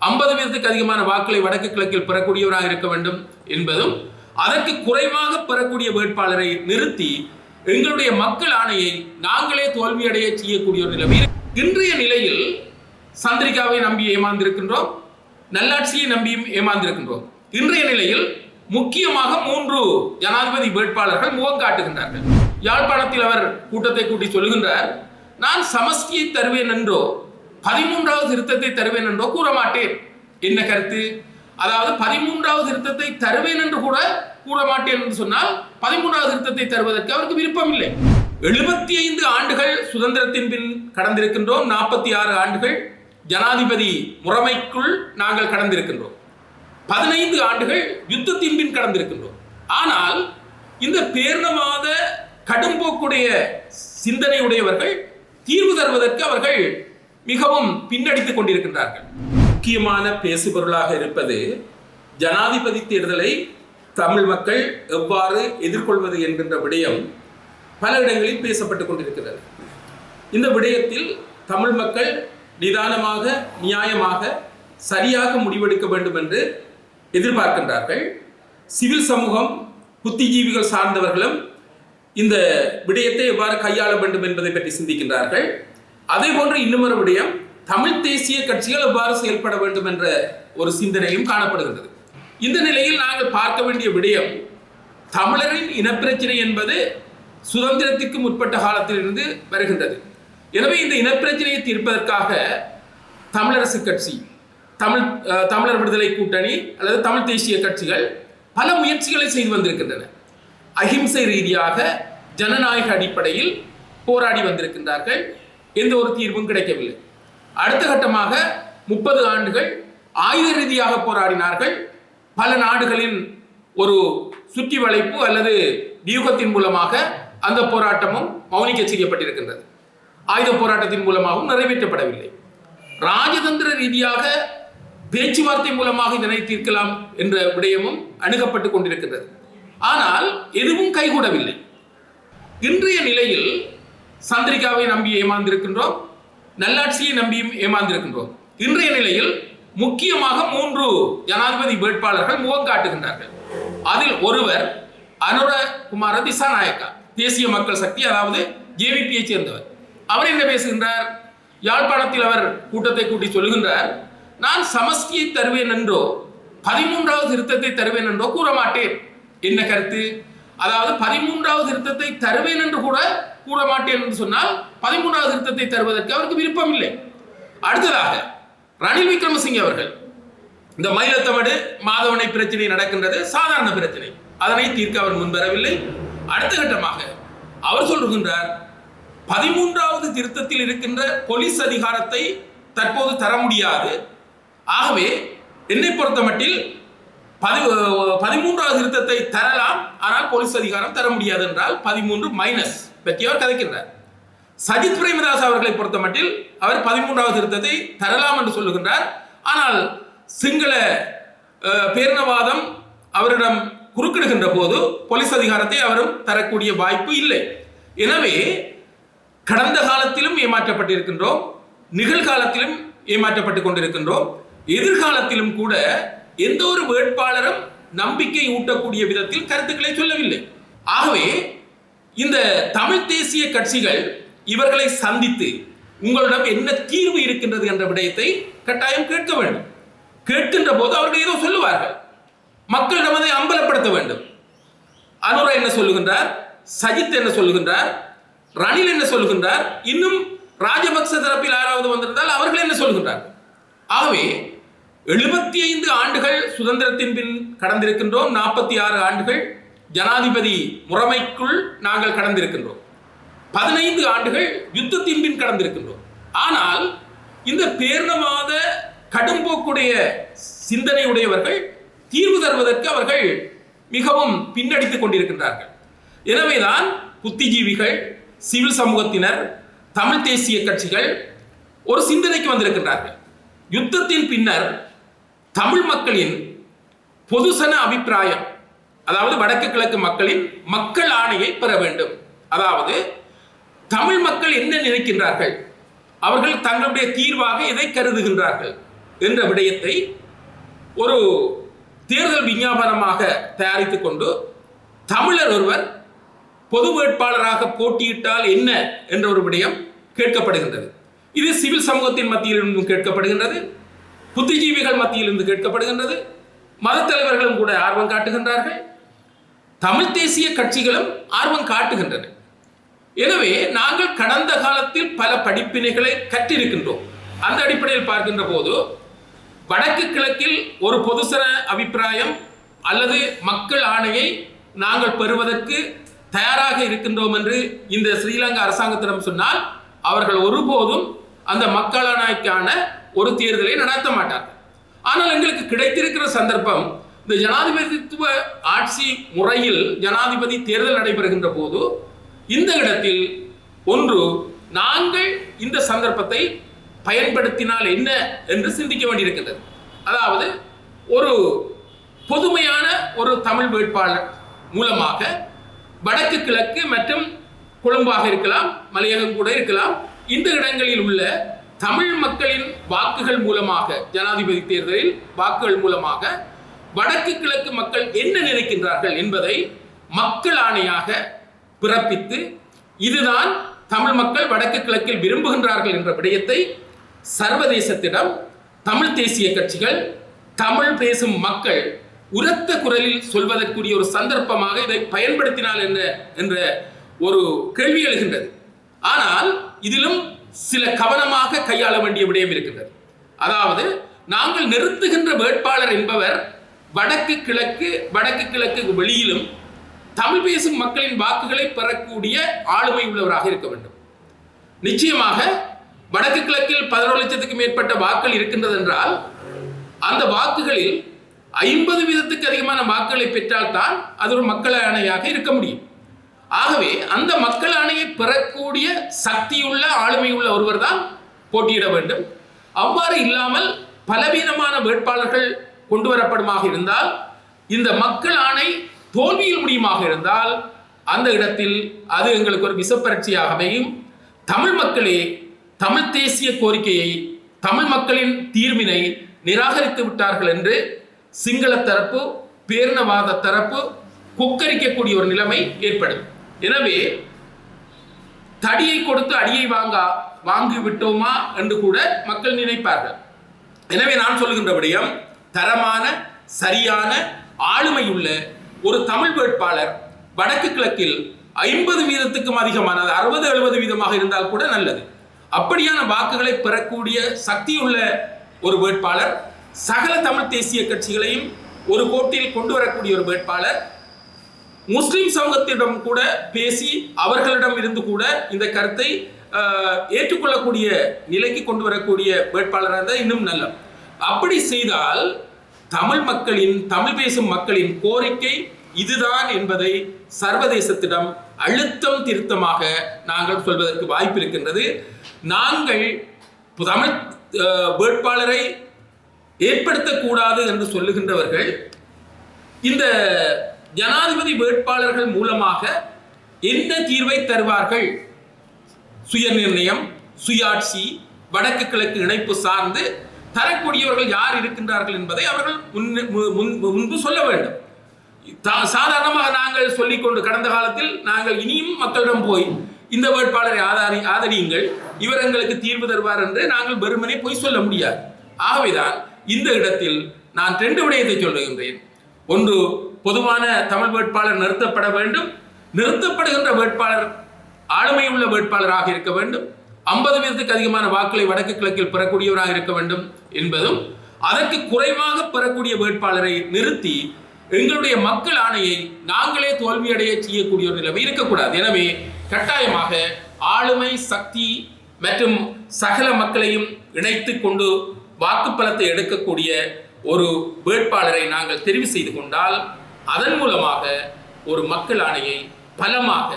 ஐம்பது வீதத்துக்கு அதிகமான வாக்களை வடக்கு கிழக்கில் பெறக்கூடியவராக இருக்க வேண்டும் என்பதும் அதற்கு குறைவாக பெறக்கூடிய வேட்பாளரை நிறுத்தி எங்களுடைய மக்கள் ஆணையை நாங்களே தோல்வியடைய செய்யக்கூடிய ஒரு நிலைமை இன்றைய நிலையில் சந்திரிகாவை நம்பி ஏமாந்திருக்கின்றோம் நல்லாட்சியை நம்பியும் ஏமாந்திருக்கின்றோம். இன்றைய நிலையில் முக்கியமாக மூன்று ஜனாதிபதி வேட்பாளர்கள் முகம் காட்டுகின்றார்கள். யாழ்ப்பாணத்தில் அவர் கூட்டத்தை கூட்டி சொல்லுகின்றார் நான் சமஷ்டியை தருவேன் என்றோ பதிமூன்றாவது திருத்தத்தை தருவேன் என்றோ கூற மாட்டேன் என்ன கருத்து? அதாவது பதிமூன்றாவது திருத்தத்தை தருவேன் என்று கூட கூற மாட்டேன் என்று சொன்னால் பதிமூன்றாவது திருத்தத்தை தருவதற்கு அவருக்கு விருப்பம் இல்லை எழுபத்தி ஐந்து ஆண்டுகள் சுதந்திரத்தின் பின் கடந்திருக்கின்றோம். நாற்பத்தி ஆறு ஆண்டுகள் ஜனாதிபதி முறைமைக்குள் நாங்கள் கடந்திருக்கின்றோம். பதினைந்து ஆண்டுகள் யுத்தத்தின் பின் கடந்திருக்கின்றோம். ஆனால் இந்த பேர்ணவாத கடும்போக்குடைய சிந்தனையுடையவர்கள் தீர்வு தருவதற்கு அவர்கள் மிகவும் பின்னடித்துக் கொண்டிருக்கின்றார்கள். முக்கியமான பேசுபொருளாக இருப்பது ஜனாதிபதி தேர்தலை தமிழ் மக்கள் எவ்வாறு எதிர்கொள்வது என்கின்ற விடயம் பல இடங்களில் பேசப்பட்டுக் கொண்டிருக்கிறது இந்த விடயத்தில் தமிழ் மக்கள் நிதானமாக நியாயமாக சரியாக முடிவெடுக்க வேண்டும் என்று எதிர்பார்க்கின்றார்கள். சிவில் சமூகம் புத்திஜீவிகள் சார்ந்தவர்களும் இந்த விடயத்தை எவ்வாறு கையாள வேண்டும் என்பதை பற்றி சிந்திக்கின்றார்கள். அதே போன்று இன்னும் விடயம் தமிழ் தேசிய கட்சிகள் எவ்வாறு செயல்பட வேண்டும் என்ற ஒரு சிந்தனையும் காணப்படுகின்றது. இந்த நிலையில் நாங்கள் பார்க்க வேண்டிய விடயம் தமிழரின் இனப்பிரச்சனை என்பது சுதந்திரத்திற்கு முற்பட்ட காலத்திலிருந்து வருகின்றது. எனவே இந்த இனப்பிரச்சனையை தீர்ப்பதற்காக தமிழரசு கட்சி தமிழ் தமிழர் விடுதலை கூட்டணி அல்லது தமிழ் தேசிய கட்சிகள் பல முயற்சிகளை செய்து வந்திருக்கின்றன. அகிம்சை ரீதியாக ஜனநாயக அடிப்படையில் போராடி வந்திருக்கின்றார்கள். எந்த ஒரு தீர்வும் கிடைக்கவில்லை. அடுத்த கட்டமாக முப்பது ஆண்டுகள் ஆயுத ரீதியாக போராடினார்கள். பல நாடுகளின் ஒரு சுற்றி வளைப்பு அல்லது வியூகத்தின் மூலமாக அந்த போராட்டமும் மௌனிக்க செய்யப்பட்டிருக்கின்றது. ஆயுத போராட்டத்தின் மூலமாகவும் நிறைவேற்றப்படவில்லை. ராஜதந்திர ரீதியாக பேச்சுவார்த்தை மூலமாக இதனை தீர்க்கலாம் என்ற விடயமும் அணுகப்பட்டு கொண்டிருக்கின்றது. ஆனால் எதுவும் கைகூடவில்லை. இன்றைய நிலையில் சந்திரிகாவை நம்பி ஏமாந்திருக்கின்றோம் நல்லாட்சியை நம்பியும் ஏமாந்திருக்கின்றோம். இன்றைய நிலையில் முக்கியமாக மூன்று ஜனாதிபதி வேட்பாளர்கள் முகம் காட்டுகின்றார்கள். அதில் ஒருவர் அனுரகுமார திசாநாயக்கா தேசிய மக்கள் சக்தி அதாவது ஜேவிபியை சேர்ந்தவர். அவர் என்ன பேசுகின்றார்? யாழ்ப்பாணத்தில் அவர் கூட்டத்தை கூட்டி சொல்லுகின்றார் நான் சமஸ்தியை தருவேன் என்றோ பதிமூன்றாவது திருத்தத்தை தருவேன் என்றோ கூற மாட்டேன் என்ன கருத்து? அதாவது பதிமூன்றாவது திருத்தத்தை தருவேன் என்று கூட கூற மாட்டேன் என்று சொன்னால் பதிமூன்றாவது திருத்தத்தை தருவதற்கு அவருக்கு விருப்பம் இல்லை அடுத்ததாக ரணில் விக்ரமசிங்கே அவர்கள் இந்த மயிலத்தமடு மாதவனை பிரச்சனை நடக்கின்றது சாதாரண பிரச்சனை. அதனை தீர்க்க அவர் முன்வரவில்லை. அடுத்த கட்டமாக அவர் சொல்லுகின்றார் பதிமூன்றாவது திருத்தத்தில் இருக்கின்ற போலீஸ் அதிகாரத்தை தற்போது தர முடியாது. ஆகவே என்னை பொறுத்தமட்டில் பதி பதிமூன்றாவது திருத்தத்தை தரலாம் ஆனால் போலீஸ் அதிகாரம் தர முடியாது என்றால் பதிமூன்று மைனஸ் பற்றி அவர் கதைக்கின்றார். சஜித் பிரேமதாஸ் அவர்களை பொறுத்தமட்டில் அவர் பதிமூன்றாவது திருத்தத்தை தரலாம் என்று சொல்லுகின்றார். ஆனால் சிங்கள பேரினவாதம் அவரிடம் குறுக்கிடுகின்ற போது போலீஸ் அதிகாரத்தை அவரும் தரக்கூடிய வாய்ப்பு இல்லை. எனவே கடந்த காலத்திலும் ஏமாற்றப்பட்டிருக்கின்றோம் நிகழ்காலத்திலும் ஏமாற்றப்பட்டு கொண்டிருக்கின்றோம். எதிர்காலத்திலும் கூட எந்த ஒரு வேட்பாளரும் நம்பிக்கை ஊட்டக்கூடிய விதத்தில் கருத்துக்களை சொல்லவில்லை. ஆகவே இந்த தமிழ் தேசிய கட்சிகள் இவர்களை சந்தித்து உங்களிடம் என்ன தீர்வு இருக்கின்றது என்ற விடயத்தை கட்டாயம் கேட்க வேண்டும். கேட்கின்ற போது அவர்கள் ஏதோ சொல்லுவார்கள். மக்களிடம் அதை அம்பலப்படுத்த வேண்டும். அனுரா என்ன சொல்லுகின்றார்? சஜித் என்ன சொல்லுகின்றார்? ரணில் என்ன சொல்லுகின்றார்? இன்னும் ராஜபக்ச தரப்பில் யாராவது வந்திருந்தால் அவர்கள் என்ன சொல்லுகின்றார் ஆகவே எழுபத்தி ஐந்து ஆண்டுகள் சுதந்திரத்தின் பின் கடந்திருக்கின்றோம். நாற்பத்தி ஆறு ஆண்டுகள் ஜனாதிபதி முறைமைக்குள் நாங்கள் கடந்திருக்கின்றோம். பதினைந்து ஆண்டுகள் யுத்தத்தின் பின் கடந்திருக்கின்றோம். ஆனால் இந்த பேர்ணவாத கடும்போக்குடைய சிந்தனை உடையவர்கள் தீர்வு தருவதற்கு அவர்கள் மிகவும் பின்னடித்துக் கொண்டிருக்கின்றார்கள். எனவேதான் புத்திஜீவிகள் சிவில் சமூகத்தினர் தமிழ் தேசிய கட்சிகள் ஒரு சிந்தனைக்கு வந்திருக்கின்றார்கள். யுத்தத்தின் பின்னர் தமிழ் மக்களின் பொதுசன அபிப்பிராயம் அதாவது வடக்கு கிழக்கு மக்களின் மக்கள் ஆணையை பெற வேண்டும். அதாவது தமிழ் மக்கள் என்ன நினைக்கின்றார்கள்? அவர்கள் தங்களுடைய தீர்வாக எதை கருதுகின்றார்கள்? என்ற விடயத்தை ஒரு தேர்தல் விஞ்ஞாபனமாக தயாரித்துக் கொண்டு தமிழர் ஒருவர் பொது வேட்பாளராக போட்டியிட்டால் என்ன என்ற ஒரு விடயம் கேட்கப்படுகின்றது. இது சிவில் சமூகத்தின் மத்தியிலிருந்தும் கேட்கப்படுகின்றது. புத்திஜீவிகள் மத்தியிலிருந்து கேட்கப்படுகின்றது. மதத்தலைவர்களும் கூட ஆர்வம் காட்டுகின்றார்கள். தமிழ் தேசிய கட்சிகளும் ஆர்வம் காட்டுகின்றன. எனவே நாங்கள் கடந்த காலத்தில் பல படிப்பினைகளை கற்றிருக்கின்றோம். அந்த அடிப்படையில் பார்க்கின்ற போது வடக்கு கிழக்கில் ஒரு பொதுசன அபிப்பிராயம் அல்லது மக்கள் ஆணையை நாங்கள் பெறுவதற்கு தயாராக இருக்கின்றோம் என்று இந்த ஸ்ரீலங்கா அரசாங்கத்திடம் சொன்னால் அவர்கள் ஒருபோதும் அந்த மக்கள் ஆணைக்கான ஒரு தேர்தலை நடத்த மாட்டார்கள். ஆனால் எங்களுக்கு கிடைத்திருக்கிற சந்தர்ப்பம் இந்த ஜனாதிபதித்துவ ஆட்சி முறையில் ஜனாதிபதி தேர்தல் நடைபெறுகின்ற போது இந்த இடத்தில் ஒன்று நாங்கள் இந்த சந்தர்ப்பத்தை பயன்படுத்தினால் என்ன என்று சிந்திக்க வேண்டியிருக்கின்றது. அதாவது ஒரு பொதுமையான ஒரு தமிழ் வேட்பாளர் மூலமாக வடக்கு கிழக்கு மற்றும் கொழும்பாக இருக்கலாம் மலையகம் கூட இருக்கலாம் இந்த இடங்களில் உள்ள தமிழ் மக்களின் வாக்குகள் மூலமாக ஜனாதிபதி தேர்தலில் வாக்குகள் மூலமாக வடக்கு கிழக்கு மக்கள் என்ன நினைக்கின்றார்கள் என்பதை மக்கள் ஆணையாக பிறப்பித்து இதுதான் தமிழ் மக்கள் வடக்கு கிழக்கில் விரும்புகின்றார்கள் என்ற விடயத்தை சர்வதேசத்திடம் தமிழ் தேசிய கட்சிகள் தமிழ் பேசும் மக்கள் உரத்த குரலில் சொல்வதற்குரிய ஒரு சந்தர்ப்பமாக இதை பயன்படுத்தினால் என்ன என்ற ஒரு கேள்வி எழுகின்றது. ஆனால் இதிலும் சில கவனமாக கையாள வேண்டிய விடயம் இருக்கின்றது. அதாவது நாங்கள் நிறுத்துகின்ற வேட்பாளர் என்பவர் வடக்கு கிழக்கு வடக்கு கிழக்கு வெளியிலும் தமிழ் பேசும் மக்களின் வாக்குகளை பெறக்கூடிய ஆளுமை உள்ளவராக இருக்க வேண்டும். நிச்சயமாக வடக்கு கிழக்கில் பதினோரு லட்சத்துக்கு மேற்பட்ட வாக்கள் இருக்கின்றது என்றால் அந்த வாக்குகளில் ஐம்பது வீதத்துக்கு அதிகமான வாக்குகளை பெற்றால்தான் அது ஒரு மக்கள் அணையாக இருக்க முடியும். ஆகவே அந்த மக்கள் அணையை பெறக்கூடிய சக்தியுள்ள ஆளுமை உள்ள ஒருவர் தான் போட்டியிட வேண்டும். அவ்வாறு இல்லாமல் பலவீனமான வேட்பாளர்கள் கொண்டு வரப்படுமாக இருந்தால் இந்த மக்கள் ஆணை தோல்வியில் முடியுமாக இருந்தால் அந்த இடத்தில் அது எங்களுக்கு ஒரு விசப்பரட்சியாக அமையும் தமிழ் மக்களே தமிழ் தேசிய கோரிக்கையை தமிழ் மக்களின் தீர்வினை நிராகரித்து விட்டார்கள் என்று சிங்கள தரப்பு பேரினவாத தரப்பு கொக்கரிக்கக்கூடிய ஒரு நிலைமை ஏற்படும். எனவே தடியை கொடுத்து அடியை வாங்க வாங்கி விட்டோமா என்று கூட மக்கள் நினைப்பார்கள். எனவே நான் சொல்லுகின்ற விடயம் தரமான சரியான ஆளுமையுள்ள ஒரு தமிழ் வேட்பாளர் வடக்கு கிழக்கில் ஐம்பது வீதத்துக்கும் அதிகமான அறுபது எழுபது வீதமாக இருந்தால் கூட நல்லது. அப்படியான வாக்குகளை பெறக்கூடிய சக்தியுள்ள ஒரு வேட்பாளர் சகல தமிழ் தேசிய கட்சிகளையும் ஒரு கோட்டில் கொண்டு வரக்கூடிய ஒரு வேட்பாளர் முஸ்லிம் சமூகத்திடம் கூட பேசி அவர்களிடம் இருந்து கூட இந்த கருத்தை ஏற்றுக்கொள்ளக்கூடிய நிலைக்கு கொண்டு வரக்கூடிய வேட்பாளராக இருந்தால் இன்னும் நல்லது அப்படி செய்தால் தமிழ் மக்களின் தமிழ் பேசும் மக்களின் கோரிக்கை இதுதான் என்பதை சர்வதேசத்திடம் அழுத்தம் திருத்தமாக நாங்கள் சொல்வதற்கு வாய்ப்பு இருக்கின்றது நாங்கள் தமிழ் வேட்பாளரை ஏற்படுத்தக்கூடாது என்று சொல்லுகின்றவர்கள் இந்த ஜனாதிபதி வேட்பாளர்கள் மூலமாக என்ன தீர்வை தருவார்கள்? சுய நிர்ணயம் சுயாட்சி வடக்கு கிழக்கு இணைப்பு சார்ந்து தரக்கூடியவர்கள் யார் இருக்கின்றார்கள் என்பதை அவர்கள் மு- முன்பு சொல்ல வேண்டும். தா- சாதாரணமாக நாங்கள் சொல்லிக்கொண்டு கடந்த காலத்தில் நாங்கள் இனியும் மக்களிடம் போய் இந்த வேட்பாளரை ஆதாரி ஆதரியுங்கள் இவர் எங்களுக்கு தீர்வு தருவார் என்று நாங்கள் வெறுமனே போய் சொல்ல முடியாது. ஆகவேதான் இந்த இடத்தில் நான் ரெண்டு விடயத்தை சொல்லுகின்றேன். ஒன்று பொதுவான தமிழ் வேட்பாளர் நிறுத்தப்பட வேண்டும். நிறுத்தப்படுகின்ற வேட்பாளர் ஆளுமையுள்ள வேட்பாளராக இருக்க வேண்டும். ஐம்பது வீதத்துக்கு அதிகமான வாக்களை வடக்கு கிழக்கில் பெறக்கூடியவராக இருக்க வேண்டும் என்பதும் அதற்கு குறைவாக பெறக்கூடிய வேட்பாளரை நிறுத்தி எங்களுடைய மக்கள் ஆணையை நாங்களே தோல்வியடைய செய்யக்கூடிய ஒரு நிலைமை இருக்கக்கூடாது. எனவே கட்டாயமாக ஆளுமை சக்தி மற்றும் சகல மக்களையும் இணைத்து கொண்டு வாக்குப்பலத்தை எடுக்கக்கூடிய ஒரு வேட்பாளரை நாங்கள் தெரிவு செய்து கொண்டால் அதன் மூலமாக ஒரு மக்கள் ஆணையை பலமாக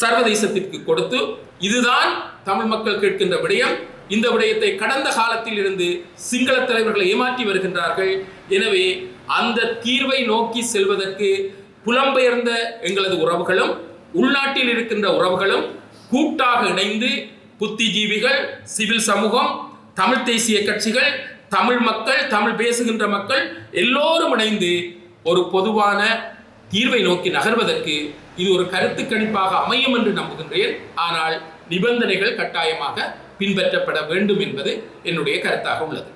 சர்வதேசத்திற்கு கொடுத்து இதுதான் தமிழ் மக்கள் கேட்கின்ற விடயம். இந்த விடயத்தை கடந்த காலத்தில் இருந்து சிங்கள தலைவர்களை ஏமாற்றி வருகின்றார்கள். எனவே அந்த தீர்வை நோக்கி செல்வதற்கு புலம்பெயர்ந்த எங்களது உறவுகளும் உள்நாட்டில் இருக்கின்ற உறவுகளும் கூட்டாக இணைந்து புத்திஜீவிகள் சிவில் சமூகம் தமிழ் தேசிய கட்சிகள் தமிழ் மக்கள் தமிழ் பேசுகின்ற மக்கள் எல்லோரும் இணைந்து ஒரு பொதுவான தீர்வை நோக்கி நகர்வதற்கு இது ஒரு கருத்து கணிப்பாக அமையும் என்று நம்புகின்றேன். ஆனால் நிபந்தனைகள் கட்டாயமாக பின்பற்றப்பட வேண்டும் என்பது என்னுடைய கருத்தாக உள்ளது.